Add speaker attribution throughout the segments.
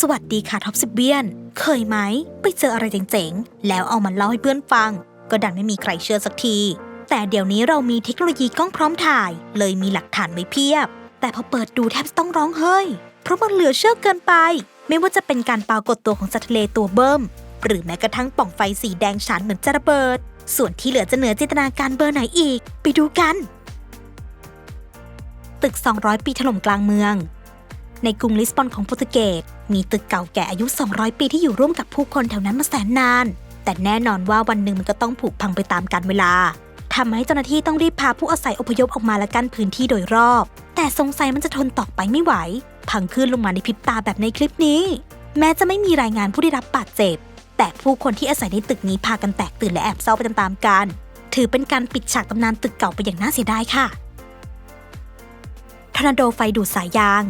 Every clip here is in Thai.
Speaker 1: สวัสดีค่ะท็อปสิบเบียน เคยไหม ไปเจออะไรเจ๋งๆ แล้วเอามาเล่าให้เพื่อนฟัง ก็ดันไม่มีใครเชื่อสักที แต่เดี๋ยวนี้เรามีเทคโนโลยีกล้องพร้อมถ่าย เลยมีหลักฐานไว้เพียบ แต่พอเปิดดูแทบต้องร้องเฮ้ย เพราะมันเหลือเชื่อเกินไป ไม่ว่าจะเป็นการปรากฏตัวของสัตว์ทะเลตัวเบิ้มหรือแม้กระทั่งป่องไฟสีแดงฉานเหมือนจะระเบิด ส่วนที่เหลือจะเหนือจินตนาการเบอร์ไหนอีก ไปดูกัน ตึก 200 ปีถล่มกลางเมือง ในกรุงลิสบอนของโปรตุเกส มีตึกเก่าแก่อายุ 200 ปีที่อยู่ร่วมกับผู้คนแถวนั้นมาแสนนาน แต่แน่นอนว่าวันหนึ่งมันก็ต้องผุพังไปตามกาลเวลาทำให้เจ้าหน้าที่ต้องรีบพาผู้อาศัยอพยพออกมาและกั้นพื้นที่โดยรอบ แต่สงสัยมันจะทนต่อไปไม่ไหว พังขึ้นลงมาในพริบตาแบบในคลิปนี้ แม้จะไม่มีรายงานผู้ได้รับบาดเจ็บ แต่ผู้คนที่อาศัยในตึกนี้พากันแตกตื่นและแอบเศร้าไปตามๆกัน ถือเป็นการปิดฉากตำนานตึกเก่าไปอย่างน่าเสียดายค่ะทอร์นาโดไฟดูดสายยาง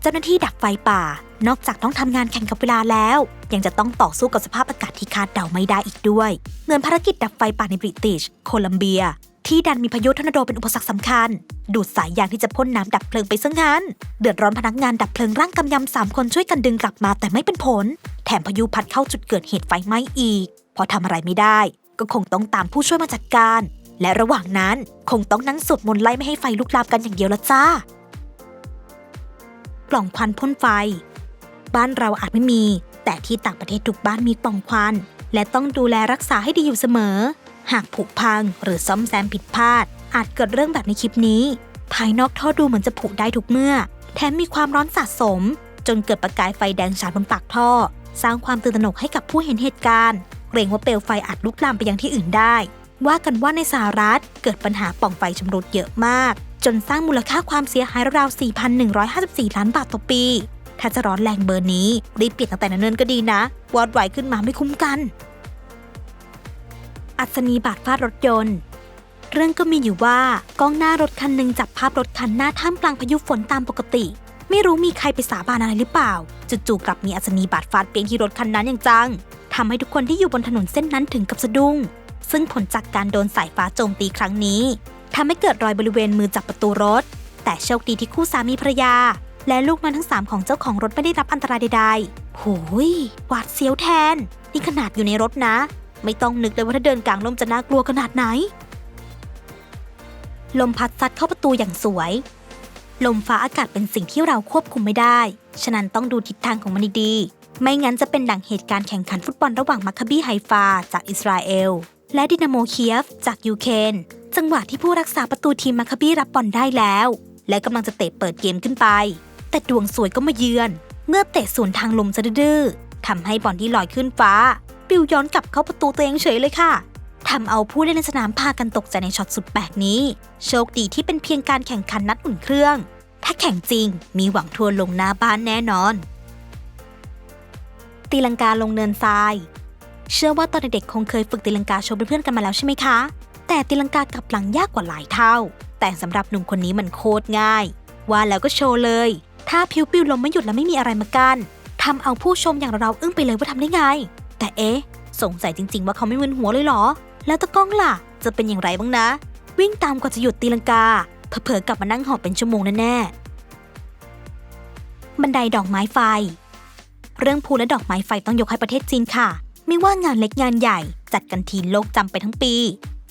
Speaker 1: เจ้าหน้าที่ดับไฟป่า นอกจากต้องทำงานแข่งกับเวลาแล้ว ยังจะต้องต่อสู้กับสภาพอากาศที่คาดเดาไม่ได้อีกด้วย เหมือนภารกิจดับไฟป่าในบริติช โคลัมเบีย ที่ดันมีพายุทอร์นาโดเป็นอุปสรรคสำคัญ ดูดสายยางที่จะพ่นน้ำดับเพลิงไปซะงั้น เดือดร้อนพนักงานดับเพลิงร่างกำยำสามคนช่วยกันดึงกลับมาแต่ไม่เป็นผล แถมพายุพัดเข้าจุดเกิดเหตุไฟไหม้อีก พอทำอะไรไม่ได้ ก็คงต้องตามผู้ช่วยมาจัดการ และระหว่างนั้นคงต้องนั่งสวดมนต์ไล่ไม่ให้ไฟลุกลามกันอย่างเดียวละจ้า ปล่องควันพ่นไฟ บ้านเราอาจไม่มี แต่ที่ต่างประเทศทุกบ้านมีปล่องควัน และต้องดูแลรักษาให้ดีอยู่เสมอ หากผุพังหรือซ่อมแซมผิดพลาด อาจเกิดเรื่องแบบในคลิปนี้ ภายนอกท่อดูเหมือนจะผุได้ทุกเมื่อ แถมมีความร้อนสะสม จนเกิดประกายไฟแดงฉานบนปากท่อ สร้างความตื่นตระหนกให้กับผู้เห็นเหตุการณ์เกรงว่าเปลวไฟอาจลุกลามไปยังที่อื่นได้ ว่ากันว่าในสหรัฐเกิดปัญหาปล่องไฟชำรุดเยอะมาก จนสร้างมูลค่าความเสียหายราว4,154 ล้านบาทต่อปี ถ้าจะร้อนแรงเบอร์นี้ รีบเปลี่ยนตั้งแต่เนิ่นๆก็ดีนะ วอดไหวขึ้นมาไม่คุ้มกัน อัศนีบาดฟาดรถยนต์ เรื่องก็มีอยู่ว่ากล้องหน้ารถคันหนึ่งจับภาพรถคันหน้าท่ามกลางพายุฝนตามปกติ ไม่รู้มีใครไปสาบานอะไรหรือเปล่าจู่ๆกลับมีอัศนีบาดฟาดเปียงที่รถคันนั้นอย่างจังทำให้ทุกคนที่อยู่บนถนนเส้นนั้นถึงกับสะดุ้งซึ่งผลจากการโดนสายฟ้าโจมตีครั้งนี้ ทำให้เกิดรอยบริเวณมือจับประตูรถ แต่โชคดีที่คู่สามีภรรยา และลูกน้อยทั้งสามของเจ้าของรถไม่ได้รับอันตรายใดๆโหยหวาดเสียวแทน นี่ขนาดอยู่ในรถนะ ไม่ต้องนึกเลยว่าถ้าเดินกลางลมจะน่ากลัวขนาดไหน ลมพัดซัดเข้าประตูอย่างสวย ลมฟ้าอากาศเป็นสิ่งที่เราควบคุมไม่ได้ ฉะนั้นต้องดูทิศทางของมันดีๆ ไม่งั้นจะเป็นดังเหตุการณ์แข่งขันฟุตบอลระหว่างมัคคาบีไฮฟาจากอิสราเอล และดินาโมเคียฟจากยูเครนจังหวะที่ผู้รักษาประตูทีมมัคคาบี้รับบอลได้แล้ว และกำลังจะเตะเปิดเกมขึ้นไป แต่ดวงสวยก็มาเยือน เมื่อเตะสวนทางลมซะดื้อทำให้บอลที่ลอยขึ้นฟ้าปิวย้อนกลับเข้าประตูตัวเองเฉยเลยค่ะทำเอาผู้เล่นในสนามพากันตกใจในช็อตสุดแปลกนี้ โชคดีที่เป็นเพียงการแข่งขันนัดอุ่นเครื่อง ถ้าแข่งจริง มีหวังทัวลงหน้าบ้านแน่นอน ตีลังกาลงเนินทราย เชื่อว่าตอนเด็กๆคงเคยฝึกตีลังกาโชว์เพื่อนๆกันมาแล้วใช่ไหมคะ แต่ตีลังกากลับหลังยากกว่าหลายเท่า แต่สำหรับหนุ่มคนนี้มันโคตรง่าย ว่าแล้วก็โชว์เลย ถ้าพิวปิวลมไม่หยุดและไม่มีอะไรมากั้นทำเอาผู้ชมอย่างเราอึ้งไปเลยว่าทำได้ไง แต่เอ๊ะ สงสัยจริง ๆ ว่าเขาไม่มึนหัวเลยเหรอ แล้วตะกล้องล่ะ จะเป็นอย่างไรบ้างนะ วิ่งตามกว่าจะหยุดตีลังกาเผลอๆกลับมานั่งหอบเป็นชั่วโมงแน่ๆบันไดดอกไม้ไฟ เรื่องภูและดอกไม้ไฟต้องยกให้ประเทศจีนค่ะ ไม่ว่างานเล็กงานใหญ่จัดกันทีโลกจำไปทั้งปี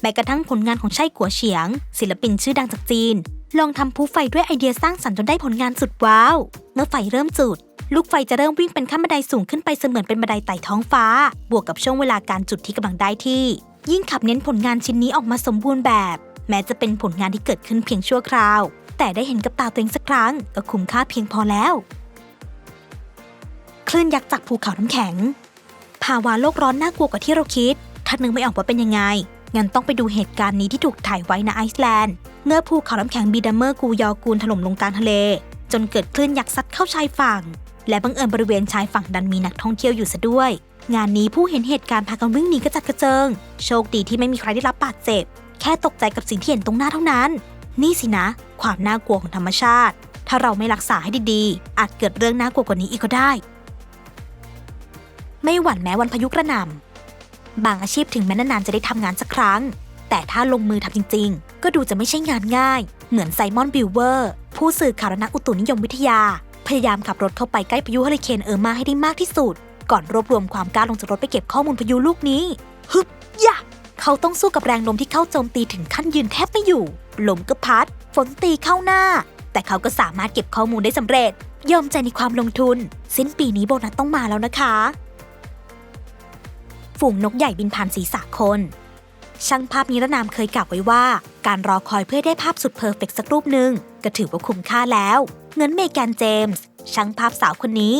Speaker 1: แม้กระทั่งผลงานของไช่กัวเฉียง ศิลปินชื่อดังจากจีน ลองทำภูไฟด้วยไอเดียสร้างสรรค์จนได้ผลงานสุดว้าว เมื่อไฟเริ่มจุด ลูกไฟจะเริ่มวิ่งเป็นขั้นบันไดสูงขึ้นไปเสมือนเป็นบันไดไต่ท้องฟ้า บวกกับช่วงเวลาการจุดที่กำลังได้ที่ ยิ่งขับเน้นผลงานชิ้นนี้ออกมาสมบูรณ์แบบ แม้จะเป็นผลงานที่เกิดขึ้นเพียงชั่วคราว แต่ได้เห็นกับตาตัวเองสักครั้งก็คุ้มค่าเพียงพอแล้วคลื่นยักษ์จากภูเขาน้ำแข็ง ภาวะโลกร้อนน่ากลัวกว่าที่เราคิด ถ้านึกไม่ออกว่าเป็นยังไง งั้นต้องไปดูเหตุการณ์นี้ที่ถูกถ่ายไว้ในไอซ์แลนด์ เมื่อภูเขาน้ำแข็งบีดัมเมอร์กูยอกูลถล่มลงกลางทะเล จนเกิดคลื่นยักษ์ซัดเข้าชายฝั่ง และบังเอิญบริเวณชายฝั่งดันมีนักท่องเที่ยวอยู่ซะด้วย งานนี้ผู้เห็นเหตุการณ์พากันวิ่งหนีกระจัดกระเจิง โชคดีที่ไม่มีใครได้รับบาดเจ็บ แค่ตกใจกับสิ่งที่เห็นตรงหน้าเท่านั้น นี่สินะ ความน่ากลัวของธรรมชาติ ถ้าเราไม่รักษาให้ดีๆ อาจเกิดเรื่องน่ากลัวกว่านี้อีกก็ได้ ไม่หวั่นแม้วันพายุกระหน่ำบางอาชีพถึงแม้นานๆจะได้ทำงานสักครั้ง แต่ถ้าลงมือทำจริง ๆ ก็ดูจะไม่ใช่งานง่าย เหมือนไซมอนบิลเวอร์ ผู้สื่อข่าวและนักอุตุนิยมวิทยา พยายามขับรถเข้าไปใกล้พายุเฮอริเคนเออร์มาให้ได้มากที่สุด ก่อนรวบรวมความกล้าลงจากรถไปเก็บข้อมูลพายุลูกนี้ฮึบยะเขาต้องสู้กับแรงลมที่เข้าโจมตีถึงขั้นยืนแทบไม่อยู่ ลมก็พัด ฝนตีเข้าหน้า แต่เขาก็สามารถเก็บข้อมูลได้สำเร็จ ยอมใจในความลงทุน สิ้นปีนี้โบนัสต้องมาแล้วนะคะ ฝูงนกใหญ่บินผ่านศีรษะคน ช่างภาพนิรนามเคยกล่าวไว้ว่า การรอคอยเพื่อได้ภาพสุดเพอร์เฟกต์สักรูปหนึ่งก็ถือว่าคุ้มค่าแล้ว เงินเมแกนเจมส์ช่างภาพสาวคนนี้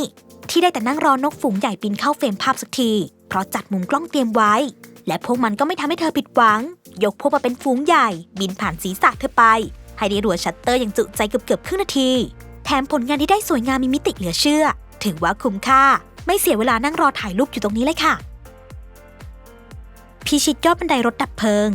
Speaker 1: ที่ได้แต่นั่งรอนกฝูงใหญ่บินเข้าเฟรมภาพสักที เพราะจัดมุมกล้องเตรียมไว้ และพวกมันก็ไม่ทำให้เธอผิดหวัง ยกพวกมาเป็นฝูงใหญ่ บินผ่านศีรษะเธอไป ให้ได้รัวชัตเตอร์อย่างจุใจเกือบเกือบๆครึ่งนาที แถมผลงานที่ได้สวยงามมีมิติเหลือเชื่อ ถือว่าคุ้มค่าไม่เสียเวลานั่งรอถ่ายรูปอยู่ตรงนี้เลยค่ะ พิชิตยอดบันไดรถดับเพลิง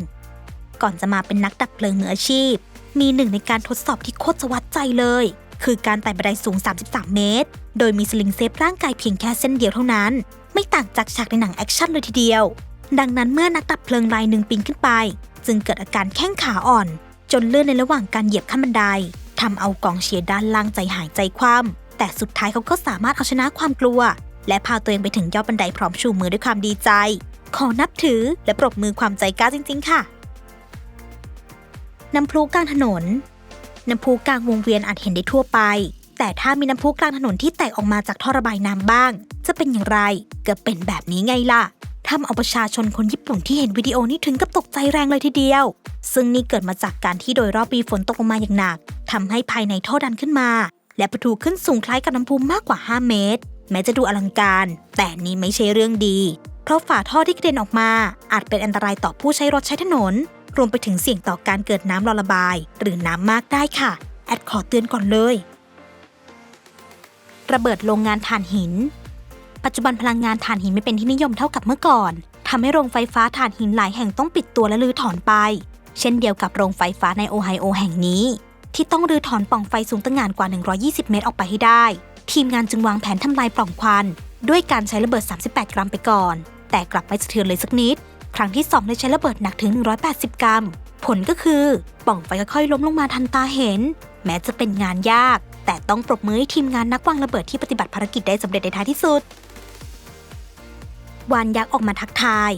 Speaker 1: ก่อนจะมาเป็นนักดับเพลิงมืออาชีพ มีหนึ่งในการทดสอบที่โคตรจะวัดใจเลย คือการไต่บันไดสูง 33 เมตร โดยมีสลิงเซฟร่างกายเพียงแค่เส้นเดียวเท่านั้น ไม่ต่างจากฉากในหนังแอคชั่นเลยทีเดียว ดังนั้นเมื่อนักดับเพลิงรายหนึ่งปีนขึ้นไป จึงเกิดอาการแข้งขาอ่อน จนเลื่อนในระหว่างการเหยียบขั้นบันไดทำเอากองเชียร์ด้านล่างใจหายใจคว่ำแต่สุดท้ายเขาก็สามารถเอาชนะความกลัว และพาตัวเองไปถึงยอดบันไดพร้อมชูมือด้วยความดีใจ ขอนับถือและปรบมือความใจกล้าจริง ๆ ค่ะ น้ำพุกลางถนน น้ำพุกลางวงเวียนอาจเห็นได้ทั่วไป แต่ถ้ามีน้ำพุกลางถนนที่แตกออกมาจากท่อระบายน้ำบ้าง จะเป็นอย่างไรก็เป็นแบบนี้ไงล่ะทำเอาประชาชนคนญี่ปุ่นที่เห็นวิดีโอนี้ถึงกับตกใจแรงเลยทีเดียว ซึ่งนี่เกิดมาจากการที่โดยรอบมีฝนตกลงมาอย่างหนักทำให้ภายในท่อดันขึ้นมา และประตูขึ้นสูงคล้ายกับน้ำพุมากกว่า 5 เมตร แม้จะดูอลังการ แต่นี่ไม่ใช่เรื่องดี เพราะฝาท่อที่กระเด็นออกมา อาจเป็นอันตรายต่อผู้ใช้รถใช้ถนน รวมไปถึงเสี่ยงต่อการเกิดน้ำรอระบาย หรือน้ำมากได้ค่ะ แอดขอเตือนก่อนเลย ระเบิดโรงงานถ่านหิน ปัจจุบันพลังงานถ่านหินไม่เป็นที่นิยมเท่ากับเมื่อก่อนทำให้โรงไฟฟ้าถ่านหินหลายแห่งต้องปิดตัวและรื้อถอนไป เช่นเดียวกับโรงไฟฟ้าในโอไฮโอแห่งนี้ ที่ต้องรื้อถอนปล่องไฟสูงตั้งงานกว่า 120 เมตรออกไปให้ได้ ทีมงานจึงวางแผนทำลายปล่องควัน ด้วยการใช้ระเบิด 38 กรัมไปก่อน แต่กลับไม่สะเทือนเลยสักนิด ครั้งที่2ได้ใช้ระเบิดหนักถึง 180 กรัม ผลก็คือป่องไฟค่อยๆล้มลงมาทันตาเห็น แม้จะเป็นงานยาก แต่ต้องปรบมือให้ทีมงานนักวางระเบิดที่ปฏิบัติภารกิจได้สำเร็จในท้ายที่สุด วานยักษ์ออกมาทักทาย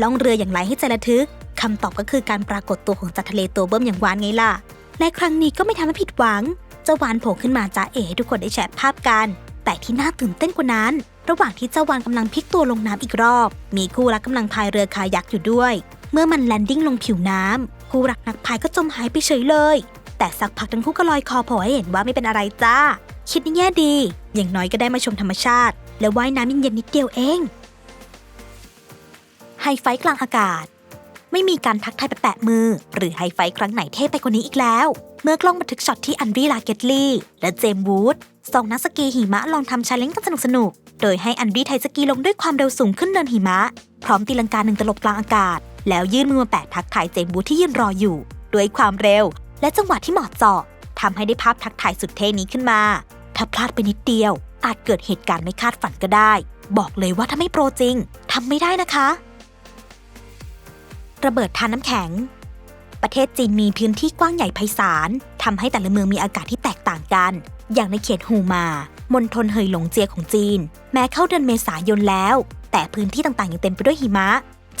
Speaker 1: ล่องเรืออย่างไรให้ใจระทึกคำตอบก็คือการปรากฏตัวของจัดทะเลตัวเบิ้มอย่างวานไงล่ะและครั้งนี้ก็ไม่ทำให้ผิดหวัง เจ้าวานโผล่ขึ้นมาจ้าเอ๋ให้ทุกคนได้แชร์ภาพกัน แต่ที่น่าตื่นเต้นกว่านั้น ระหว่างที่เจ้าวานกำลังพลิกตัวลงน้ำอีกรอบ มีคู่รักกำลังพายเรือคายักอยู่ด้วย เมื่อมันแลนดิ้งลงผิวน้ำคู่รักนักพายก็จมหายไปเฉยเลย แต่สักพักทั้งคู่ก็ลอยคอโผล่ให้เห็นว่าไม่เป็นอะไรจ้า คิดในแง่ดี อย่างน้อยก็ได้มาชมธรรมชาติ และว่ายน้ำเย็นๆนิดเดียวเองไฮไฟกลางอากาศ ไม่มีการทักทายแปะมือ หรือไฮไฟครั้งไหนเท่ไปกว่านี้อีกแล้ว เมื่อกล้องบันทึกช็อตที่อันดรีลาเกตลี่และเจมส์วูด สองนักสกีหิมะลองทำชาเลนจ์กันสนุกๆโดยให้อันดรีไทยสกีลงด้วยความเร็วสูงขึ้นเนินหิมะ พร้อมตีลังกาหนึ่งตลบกลางอากาศ แล้วยื่นมือมาแปะทักทายเจมส์วูที่ยืนรออยู่ ด้วยความเร็ว และจังหวะที่เหมาะเจาะทำให้ได้ภาพทักทายสุดเท่นี้ขึ้นมา ถ้าพลาดไปนิดเดียว อาจเกิดเหตุการณ์ไม่คาดฝันก็ได้ บอกเลยว่าถ้าไม่โปรจริงทำไม่ได้นะคะ ระเบิดทานน้ำแข็ง ประเทศจีนมีพื้นที่กว้างใหญ่ไพศาลทำให้แต่ละเมืองมีอากาศที่แตกต่างกัน อย่างในเขตฮูมา มณฑลเฮยหลงเจียของจีน แม้เข้าเดือนเมษายนแล้ว แต่พื้นที่ต่างๆยังเต็มไปด้วยหิมะ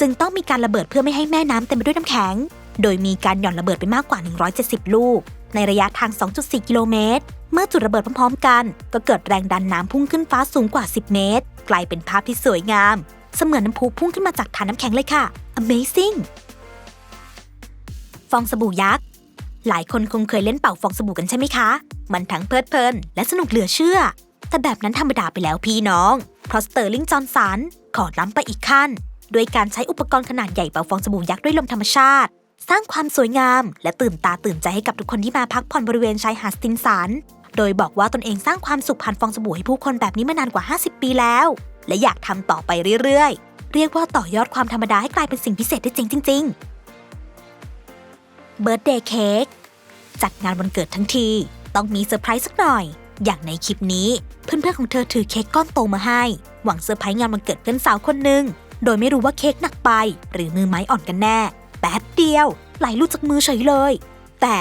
Speaker 1: จึงต้องมีการระเบิดเพื่อไม่ให้แม่น้ำเต็มไปด้วยน้ำแข็ง โดยมีการหย่อนระเบิดไปมากกว่า 170 ลูก ในระยะทาง 2.4 กิโลเมตร เมื่อจุดระเบิดพร้อมๆ กัน ก็เกิดแรงดันน้ำพุ่งขึ้นฟ้าสูงกว่า 10 เมตร กลายเป็นภาพที่สวยงาม เสมือนน้ำพุพุ่งขึ้นมาจากฐานน้ำแข็งเลยค่ะ Amazing ฟองสบู่ยักษ์ หลายคนคงเคยเล่นเป่าฟองสบู่กันใช่ไหมคะ มันทั้งเพลิดเพลินและสนุกเหลือเชื่อ แต่แบบนั้นธรรมดาไปแล้วพี่น้อง เพราะสเตอร์ลิงจอห์นสันขอล้ำไปอีกขั้น ด้วยการใช้อุปกรณ์ขนาดใหญ่เป่าฟองสบู่ยักษ์ด้วยลมธรรมชาติ สร้างความสวยงาม และตื่นตาตื่นใจให้กับทุกคนที่มาพักผ่อนบริเวณชายหาดสตินสัน โดยบอกว่าตนเองสร้างความสุขผ่านฟองสบู่ให้ผู้คนแบบนี้มานานกว่า 50 ปีแล้ว และอยากทำต่อไปเรื่อยๆ เรียกว่าต่อยอดความธรรมดาให้กลายเป็นสิ่งพิเศษได้จริงจริงๆเบิร์ดเดย์เค้ก จัดงานวันเกิดทั้งที ต้องมีเซอร์ไพรส์สักหน่อย อย่างในคลิปนี้ เพื่อนๆของเธอถือเค้กก้อนโตมาให้ หวังเซอร์ไพรส์งานวันเกิดเพื่อนสาวคนหนึ่งโดยไม่รู้ว่าเค้กหนักไป หรือมือไม้อ่อนกันแน่ แป๊บเดียว ไหลลุดจากมือเฉยเลย แต่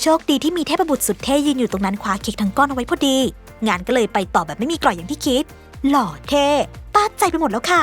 Speaker 1: โชคดีที่มีเทพบุตรสุดเท่ยืนอยู่ตรงนั้นคว้าเค้กทั้งก้อนเอาไว้พอดี งานก็เลยไปต่อแบบไม่มีกร่อยอย่างที่คิด หล่อเท่ต้าใจไปหมดแล้วค่ะ